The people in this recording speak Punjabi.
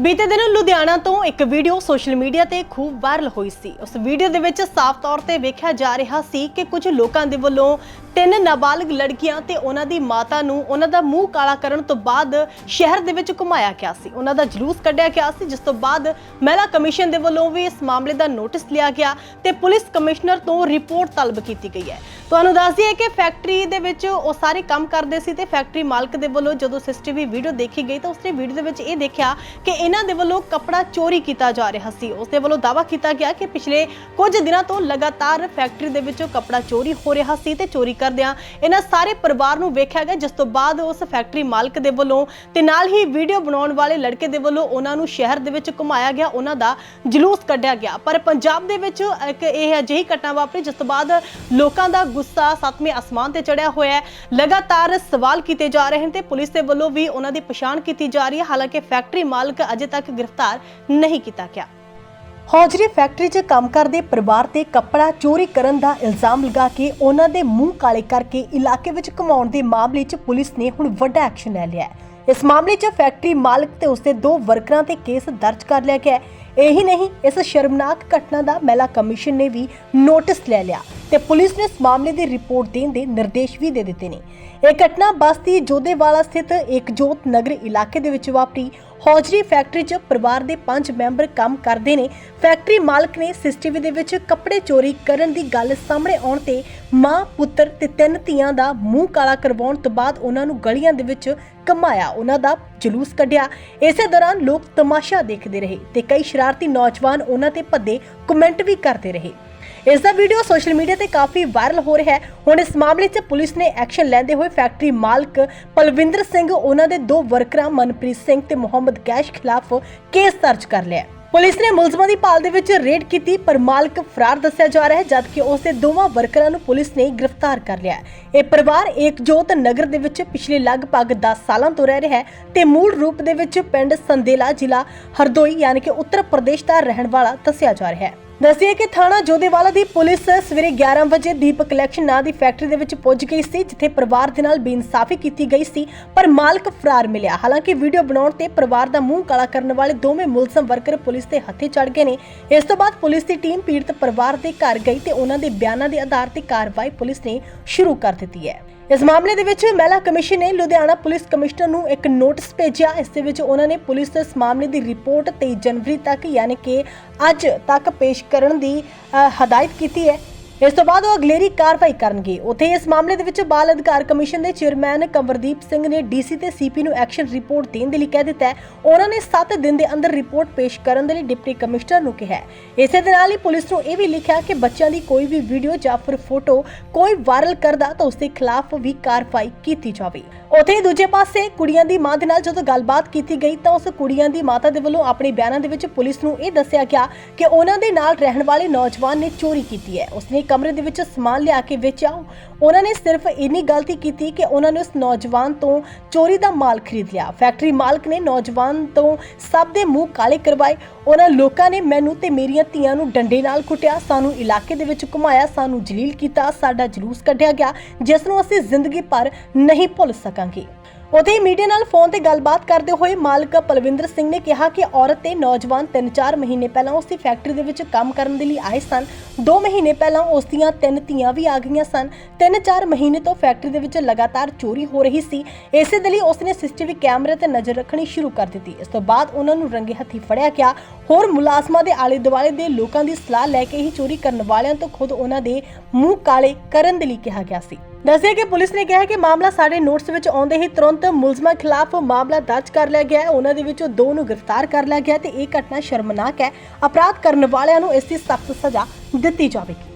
ਬੀਤੇ ਦਿਨ ਲੁਧਿਆਣਾ ਤੋਂ ਇੱਕ ਵੀਡੀਓ ਸੋਸ਼ਲ ਮੀਡੀਆ ਤੇ ਖੂਬ ਵਾਇਰਲ ਹੋਈ ਸੀ। ਉਸ ਵੀਡੀਓ ਦੇ ਵਿੱਚ ਸਾਫ਼ ਤੌਰ ਤੇ ਵੇਖਿਆ ਜਾ ਰਿਹਾ ਸੀ ਕਿ ਕੁਝ ਲੋਕਾਂ ਦੇ ਵੱਲੋਂ ਤਿੰਨ ਨਾਬਾਲਗ ਲੜਕੀਆਂ ਤੇ ਉਹਨਾਂ ਦੀ ਮਾਤਾ ਨੂੰ ਉਹਨਾਂ ਦਾ ਮੂੰਹ ਕਾਲਾ ਕਰਨ ਤੋਂ ਬਾਅਦ ਸ਼ਹਿਰ ਦੇ ਵਿੱਚ ਘੁਮਾਇਆ ਗਿਆ ਸੀ। ਉਹਨਾਂ ਦਾ ਜਲੂਸ ਕੱਢਿਆ ਗਿਆ ਸੀ, ਜਿਸ ਤੋਂ ਬਾਅਦ ਮਹਿਲਾ ਕਮਿਸ਼ਨ ਦੇ ਵੱਲੋਂ ਵੀ ਇਸ ਮਾਮਲੇ ਦਾ ਨੋਟਿਸ ਲਿਆ ਗਿਆ ਤੇ ਪੁਲਿਸ ਕਮਿਸ਼ਨਰ ਤੋਂ ਰਿਪੋਰਟ ਤਲਬ ਕੀਤੀ ਗਈ ਹੈ। ਤੁਹਾਨੂੰ ਦੱਸ ਦਈਏ ਕਿ ਫੈਕਟਰੀ ਦੇ ਵਿੱਚ ਉਹ ਸਾਰੇ ਕੰਮ ਕਰਦੇ ਸੀ ਤੇ ਫੈਕਟਰੀ ਮਾਲਕ ਦੇ ਵੱਲੋਂ ਜਦੋਂ ਸੀਸੀਟੀਵੀ ਵੀਡੀਓ ਦੇਖੀ ਗਈ ਤਾਂ ਉਸਨੇ ਵੀਡੀਓ ਦੇ ਵਿੱਚ ਇਹ ਦੇਖਿਆ ਕਿ ਇਹਨਾਂ ਦੇ ਵੱਲੋਂ ਕੱਪੜਾ ਚੋਰੀ ਕੀਤਾ ਜਾ ਰਿਹਾ ਸੀ। ਉਸਦੇ ਵੱਲੋਂ ਦਾਅਵਾ ਕੀਤਾ ਗਿਆ ਕਿ ਪਿਛਲੇ ਕੁਝ ਦਿਨਾਂ ਤੋਂ ਲਗਾਤਾਰ ਫੈਕਟਰੀ ਦੇ ਵਿੱਚੋਂ ਕੱਪੜਾ ਚੋਰੀ ਹੋ ਰਿਹਾ ਸੀ ਤੇ ਚੋਰੀ ਕਰਦਿਆਂ ਇਹਨਾਂ ਸਾਰੇ ਪਰਿਵਾਰ ਨੂੰ ਵੇਖਿਆ ਗਿਆ, ਜਿਸ ਤੋਂ ਬਾਅਦ ਉਸ ਫੈਕਟਰੀ ਮਾਲਕ ਦੇ ਵੱਲੋਂ ਤੇ ਨਾਲ ਹੀ ਵੀਡੀਓ ਬਣਾਉਣ ਵਾਲੇ ਲੜਕੇ ਦੇ ਵੱਲੋਂ ਉਹਨਾਂ ਨੂੰ ਸ਼ਹਿਰ ਦੇ ਵਿੱਚ ਘੁਮਾਇਆ ਗਿਆ, ਉਹਨਾਂ ਦਾ ਜਲੂਸ ਕੱਢਿਆ ਗਿਆ। ਪਰ ਪੰਜਾਬ ਦੇ ਵਿੱਚ ਇੱਕ ਇਹ ਅਜਿਹੀ ਘਟਨਾ ਵਾਪਰੀ, ਜਿਸ ਤੋਂ ਬਾਅਦ ਲੋਕਾਂ ਦਾ ਗੁੱਸਾ ਸੱਤਵੇਂ ਅਸਮਾਨ ਤੇ ਚੜਿਆ ਹੋਇਆ ਹੈ। ਲਗਾਤਾਰ ਸਵਾਲ ਕੀਤੇ ਜਾ ਰਹੇ ਹਨ ਤੇ ਪੁਲਿਸ ਦੇ ਵੱਲੋਂ ਵੀ ਉਹਨਾਂ ਦੀ ਪਛਾਣ ਕੀਤੀ ਜਾ ਰਹੀ ਹੈ। ਹਾਲਾਂਕਿ ਫੈਕਟਰੀ ਮਾਲਕ ਅਜੇ ਤੱਕ ਗ੍ਰਿਫਤਾਰ ਨਹੀਂ ਕੀਤਾ ਗਿਆ। ਹੌਜਰੀ ਫੈਕਟਰੀ 'ਚ ਕੰਮ ਕਰਦੇ ਪਰਿਵਾਰ ਤੇ ਕੱਪੜਾ ਚੋਰੀ ਕਰਨ ਦਾ ਇਲਜ਼ਾਮ ਲਗਾ ਕੇ ਉਹਨਾਂ ਦੇ ਮੂੰਹ ਕਾਲੇ ਕਰਕੇ ਇਲਾਕੇ ਵਿੱਚ ਘੁਮਾਉਣ ਦੇ ਮਾਮਲੇ 'ਚ ਪੁਲਿਸ ਨੇ ਹੁਣ ਵੱਡਾ ਐਕਸ਼ਨ ਲੈ ਲਿਆ ਹੈ। ਇਸ ਮਾਮਲੇ 'ਚ ਫੈਕਟਰੀ ਮਾਲਕ ਤੇ ਉਸਦੇ ਦੋ ਵਰਕਰਾਂ ਤੇ ਕੇਸ ਦਰਜ ਕਰ ਲਿਆ ਗਿਆ ਹੈ। ਇਹੀ ਨਹੀਂ, ਇਸ ਸ਼ਰਮਨਾਕ ਘਟਨਾ ਦਾ ਮਹਿਲਾ ਕਮਿਸ਼ਨ ਨੇ ਵੀ ਨੋਟਿਸ ਲੈ ਲਿਆ ਤੇ ਪੁਲਿਸ ਨੇ ਇਸ ਮਾਮਲੇ ਦੀ ਰਿਪੋਰਟ ਦੇਣ ਦੇ ਨਿਰਦੇਸ਼ ਵੀ ਦੇ ਦਿੱਤੇ ਨੇ। ਇਹ ਘਟਨਾ ਬਸਤੀ ਜੋਧੇਵਾਲਾ ਸਥਿਤ ਏਕਜੋਤ ਨਗਰ ਇਲਾਕੇ ਦੇ ਵਿੱਚ ਵਾਪਰੀ। ਹੌਜਰੀ ਫੈਕਟਰੀ 'ਚ ਪਰਿਵਾਰ ਦੇ 5 ਮੈਂਬਰ ਕੰਮ ਕਰਦੇ ਨੇ। ਫੈਕਟਰੀ ਮਾਲਕ ਨੇ ਸੀਸੀਟੀਵੀ ਦੇ ਵਿੱਚ ਕੱਪੜੇ ਚੋਰੀ ਕਰਨ ਦੀ ਗੱਲ ਸਾਹਮਣੇ ਆਉਣ ਤੇ ਮਾਂ, ਪੁੱਤਰ ਤੇ ਤਿੰਨ ਧੀਆਂ ਦਾ ਮੂੰਹ ਕਾਲਾ ਕਰਵਾਉਣ ਤੋਂ ਬਾਅਦ ਉਹਨਾਂ ਨੂੰ ਗਲੀਆਂ ਦੇ ਵਿੱਚ ਘਮਾਇਆ ਉਹਨਾਂ ਦਾ ਜਲੂਸ ਕੱਢਿਆ। ਇਸੇ ਦੌਰਾਨ ਲੋਕ ਤਮਾਸ਼ਾ ਦੇਖਦੇ ਰਹੇ ਤੇ ਕਈ ਸ਼ਰਾਰਤੀ ਨੌਜਵਾਨ ਉਹਨਾਂ ਤੇ ਭੱਦੇ ਕਮੈਂਟ ਵੀ ਕਰਦੇ ਰਹੇ। ਇਸ ਦਾ ਵੀਡੀਓ ਸੋਸ਼ਲ ਮੀਡੀਆ ਤੇ ਕਾਫੀ ਵਾਇਰਲ ਹੋ ਰਿਹਾ ਹੈ। ਹੁਣ ਇਸ ਮਾਮਲੇ 'ਚ ਪੁਲਿਸ ਨੇ ਐਕਸ਼ਨ ਲੈਂਦੇ ਹੋਏ ਫੈਕਟਰੀ ਮਾਲਕ ਪਲਵਿੰਦਰ ਸਿੰਘ, ਉਹਨਾਂ ਦੇ ਦੋ ਵਰਕਰਾਂ ਮਨਪ੍ਰੀਤ ਸਿੰਘ ਤੇ ਮੁਹੰਮਦ ਕੈਸ਼ ਖਿਲਾਫ ਕੇਸ ਦਰਜ ਕਰ ਲਿਆ ਪੁਲਿਸ ਨੇ ਮੁਲਜ਼ਮਾਂ ਦੀ ਭਾਲ ਦੇ ਵਿੱਚ ਰੇਡ ਕੀਤੀ, ਪਰ ਮਾਲਕ ਫਰਾਰ ਦੱਸਿਆ ਜਾ ਰਿਹਾ ਹੈ, ਜਦਕਿ ਉਸ ਦੇ ਦੋਵਾਂ ਵਰਕਰਾਂ ਨੂੰ ਪੁਲਿਸ ਨੇ ਗ੍ਰਿਫਤਾਰ ਕਰ ਲਿਆ ਇਹ ਪਰਿਵਾਰ ਏਕਜੋਤ ਨਗਰ ਦੇ ਵਿੱਚ ਪਿਛਲੇ ਲਗਭਗ 10 ਸਾਲਾਂ ਤੋਂ ਰਹਿ ਰਿਹਾ ਹੈ ਤੇ ਮੂਲ ਰੂਪ ਦੇ ਵਿੱਚ ਪਿੰਡ ਸੰਦੇਲਾ ਜ਼ਿਲ੍ਹਾ ਹਰਦੋਈ, ਯਾਨੀ ਕਿ ਉੱਤਰ ਪ੍ਰਦੇਸ਼ ਦਾ ਰਹਿਣ ਵਾਲਾ ਦੱਸਿਆ ਜਾ ਰਿਹਾ ਹੈ। ਦੱਸਿਆ ਕਿ ਥਾਣਾ ਜੋਧੇਵਾਲਾ ਦੀ ਪੁਲਿਸ ਸਵੇਰੇ 11 ਵਜੇ ਦੀਪ ਕਲੈਕਸ਼ਨ ਨਾਂ ਦੀ ਫੈਕਟਰੀ ਦੇ ਵਿੱਚ ਪਹੁੰਚ ਗਈ ਸੀ, ਜਿੱਥੇ ਪਰਿਵਾਰ ਦੇ ਨਾਲ ਬੇਇਨਸਾਫੀ ਕੀਤੀ ਗਈ ਸੀ, ਪਰ ਮਾਲਕ ਫਰਾਰ ਮਿਲਿਆ। ਹਾਲਾਂਕਿ ਵੀਡੀਓ ਬਣਾਉਣ ਤੇ ਪਰਿਵਾਰ ਦਾ ਮੂੰਹ ਕਾਲਾ ਕਰਨ ਵਾਲੇ ਦੋਵੇਂ ਮੁਲਜ਼ਮ ਵਰਕਰ ਪੁਲਿਸ ਦੇ ਹੱਥੇ ਚੜ ਗਏ ਨੇ। ਇਸ ਤੋਂ ਬਾਅਦ ਪੁਲਿਸ ਦੀ ਟੀਮ ਪੀੜਤ ਪਰਿਵਾਰ ਦੇ ਘਰ ਗਈ ਤੇ ਉਹਨਾਂ ਦੇ ਬਿਆਨਾਂ ਦੇ ਆਧਾਰ ਤੇ ਕਾਰਵਾਈ ਪੁਲਿਸ ਨੇ ਸ਼ੁਰੂ ਕਰ ਦਿੱਤੀ ਹੈ। ਇਸ ਮਾਮਲੇ ਦੇ ਵਿੱਚ ਮਹਿਲਾ ਕਮਿਸ਼ਨ ਨੇ ਲੁਧਿਆਣਾ ਪੁਲਿਸ ਕਮਿਸ਼ਨਰ ਨੂੰ ਇੱਕ ਨੋਟਿਸ ਭੇਜਿਆ। ਇਸ ਦੇ ਵਿੱਚ ਉਹਨਾਂ ਨੇ ਪੁਲਿਸ ਇਸ ਮਾਮਲੇ ਦੀ ਰਿਪੋਰਟ 23 ਜਨਵਰੀ ਤੱਕ, ਯਾਨੀ ਕਿ ਅੱਜ ਤੱਕ ਪੇਸ਼ ਕਰਨ ਦੀ ਹਦਾਇਤ ਕੀਤੀ ਹੈ। ਇਸ ਤੋਂ ਬਾਅਦ ਉਹ ਅਗਲੇਰੀ ਕਾਰਵਾਈ ਕਰਨਗੇ। ਉਥੇ ਇਸ ਮਾਮਲੇ ਦੇ ਵਿੱਚ ਬਾਲ ਅਧਿਕਾਰ ਕਮਿਸ਼ਨ ਦੇ ਚੇਅਰਮੈਨ ਕੰਵਰਦੀਪ ਸਿੰਘ ਨੇ ਡੀਸੀ ਤੇ ਸੀਪੀ ਨੂੰ ਐਕਸ਼ਨ ਰਿਪੋਰਟ ਦੇਣ ਦੇ ਲਈ ਕਹਿ ਦਿੱਤਾ ਉਹਨਾਂ ਨੇ 7 ਦਿਨ ਦੇ ਅੰਦਰ ਰਿਪੋਰਟ ਪੇਸ਼ ਕਰਨ ਦੇ ਲਈ ਡਿਪਟੀ ਕਮਿਸ਼ਨਰ ਨੂੰ ਕਿਹਾ ਇਸੇ ਦੇ ਨਾਲ ਹੀ ਪੁਲਿਸ ਨੂੰ ਇਹ ਵੀ ਲਿਖਿਆ ਕਿ ਬੱਚਿਆਂ ਦੀ ਕੋਈ ਵੀ ਵੀਡੀਓ ਜਾਂ ਫਿਰ ਫੋਟੋ ਕੋਈ ਵਾਇਰਲ ਕਰਦਾ ਤਾਂ ਉਸ ਦੇ ਖਿਲਾਫ ਵੀ ਕਾਰਵਾਈ ਕੀਤੀ ਜਾਵੇ। ਉੱਥੇ ਦੂਜੇ ਪਾਸੇ ਕੁੜੀਆਂ ਦੀ ਮਾਂ ਦੇ ਨਾਲ ਜਦੋਂ ਗੱਲਬਾਤ ਕੀਤੀ ਗਈ ਤਾਂ ਉਸ ਕੁੜੀਆਂ ਦੀ ਮਾਤਾ ਦੇ ਵੱਲੋਂ ਆਪਣੇ ਬਿਆਨਾਂ ਦੇ ਵਿੱਚ ਪੁਲਿਸ ਨੂੰ ਇਹ ਦੱਸਿਆ ਗਿਆ ਕਿ ਉਹਨਾਂ ਦੇ ਨਾਲ ਰਹਿਣ ਵਾਲੇ ਨੌਜਵਾਨ ਨੇ ਚੋਰੀ ਕੀਤੀ ਹੈ। ਉਸਨੇ ਕਮਰੇ ਦੇ ਵਿੱਚ ਸਮਾਨ ਲਿਆ ਕੇ ਵੇਚਿਆ। ਉਹਨਾਂ ਨੇ ਸਿਰਫ ਇੰਨੀ ਗਲਤੀ ਕੀਤੀ ਕਿ ਉਹਨਾਂ ਨੇ ਉਸ ਨੌਜਵਾਨ ਤੋਂ ਚੋਰੀ ਦਾ ਮਾਲ ਖਰੀਦ ਲਿਆ। ਫੈਕਟਰੀ ਮਾਲਕ ਨੇ ਨੌਜਵਾਨ ਤੋਂ ਸਭ ਦੇ ਮੂੰਹ ਕਾਲੇ ਕਰਵਾਏ। ਉਹਨਾਂ ਲੋਕਾਂ ਨੇ ਮੈਨੂੰ ਤੇ ਮੇਰੀਆਂ ਧੀਆਂ ਨੂੰ ਡੰਡੇ ਨਾਲ ਕੁੱਟਿਆ। ਸਾਨੂੰ ਇਲਾਕੇ ਦੇ ਵਿੱਚ ਘੁਮਾਇਆ, ਸਾਨੂੰ ਜਲੀਲ ਕੀਤਾ, ਸਾਡਾ ਜਲੂਸ ਕੱਢਿਆ ਗਿਆ, ਜਿਸ ਨੂੰ ਅਸੀਂ ਜ਼ਿੰਦਗੀ ਭਰ ਨਹੀਂ ਭੁੱਲ ਸਕਾਂਗੇ। ਉਥੇ ਹੀ ਮੀਡੀਆ ਨਾਲ ਫੋਨ ਤੇ ਗੱਲਬਾਤ ਕਰਦੇ ਹੋਏ ਮਾਲਕ ਪਲਵਿੰਦਰ ਸਿੰਘ ਨੇ ਕਿਹਾ ਕਿ ਔਰਤ ਤੇ ਨੌਜਵਾਨ 3-4 ਮਹੀਨੇ ਪਹਿਲਾਂ ਉਸ ਦੀ ਫੈਕਟਰੀ ਦੇ ਵਿੱਚ ਕੰਮ ਕਰਨ ਦੇ ਲਈ ਆਏ ਸਨ। 2 ਮਹੀਨੇ ਪਹਿਲਾਂ ਉਸ ਦੀਆਂ ਤਿੰਨ ਧੀਆਂ ਵੀ ਆ ਗਈਆਂ ਸਨ। 3-4 ਮਹੀਨੇ ਤੋਂ ਫੈਕਟਰੀ ਦੇ ਵਿੱਚ ਲਗਾਤਾਰ ਚੋਰੀ ਹੋ ਰਹੀ ਸੀ। ਇਸੇ ਦੇ ਲਈ ਉਸ ਨੇ ਸੀਸੀਟੀਵੀ ਕੈਮਰੇ ਤੇ ਨਜ਼ਰ ਰੱਖਣੀ ਸ਼ੁਰੂ ਕਰ ਦਿੱਤੀ। ਇਸ ਤੋਂ ਬਾਅਦ ਉਹਨਾਂ ਨੂੰ ਰੰਗੇ ਹੱਥੀ ਫੜਿਆ ਗਿਆ। ਹੋਰ ਮੁਲਾਜ਼ਮਾਂ ਦੇ ਆਲੇ ਦੁਆਲੇ ਦੇ ਲੋਕਾਂ ਦੀ ਸਲਾਹ ਲੈ ਕੇ ਹੀ ਚੋਰੀ ਕਰਨ ਵਾਲਿਆਂ ਤੋਂ ਖੁਦ ਉਹਨਾਂ ਦੇ ਮੂੰਹ ਕਾਲੇ ਕਰਨ ਦੇ ਲਈ ਕਿਹਾ ਗਿਆ ਸੀ। ਦੱਸਿਆ ਕਿ ਪੁਲਿਸ ਨੇ ਕਿਹਾ ਕਿ ਮਾਮਲਾ ਸਾਡੇ ਨੋਟਸ ਵਿੱਚ ਆਉਂਦੇ ਹੀ ਤੁਰੰਤ ਮੁਲਜ਼ਮਾਂ ਖਿਲਾਫ ਮਾਮਲਾ ਦਰਜ ਕਰ ਲਿਆ ਗਿਆ ਹੈ। ਉਹਨਾਂ ਦੇ ਵਿੱਚੋਂ ਦੋ ਨੂੰ ਗ੍ਰਿਫਤਾਰ ਕਰ ਲਿਆ ਗਿਆ ਤੇ ਇਹ ਘਟਨਾ ਸ਼ਰਮਨਾਕ ਹੈ। ਅਪਰਾਧ ਕਰਨ ਵਾਲਿਆਂ ਨੂੰ ਇਸ ਦੀ ਸਖਤ ਸਜ਼ਾ ਦਿੱਤੀ ਜਾਵੇਗੀ।